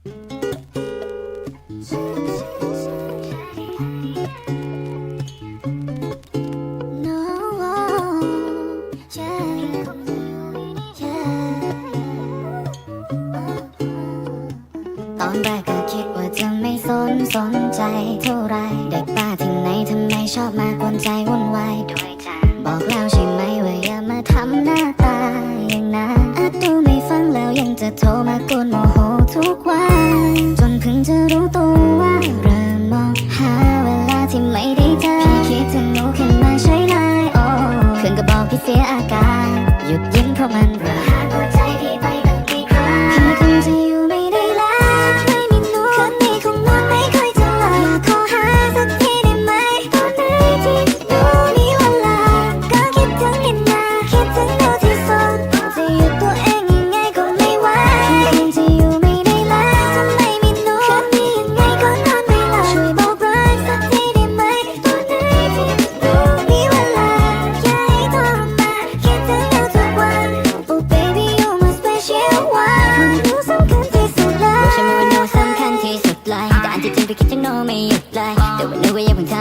ตอนแรกก็คิดว่าจะไม่สนสนใจเท่าไร เด็กบ้าที่ไหนทำไมชอบมากวนใจวุ่นวายด้วยจังบอกแล้วใช่ไหมว่าอย่ามาทำหน้าตาอย่างนั้นอาจดูไม่ฟังแล้วยังจะโทรมากวนโมโหทุก ยุดยิ้มเพราะมัน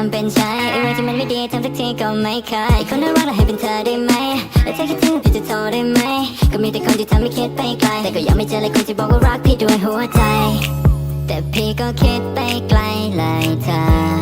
ำเป็นใช่ไอ้ไรที่มันไม่ดีทำสักทีก็ไม่เคยคนนั้นรักเราให้เป็นเธอได้ไหมแล้วเธอคิดถึงพี่จะโทรได้ไหม ก็มีแต่คนที่ทำให้คิดไปไกล แต่ก็ยังไม่เจอเลยคนที่บอกว่ารักพี่ด้วยหัวใจ แต่พี่ก็คิดไปไกลเลยเธอ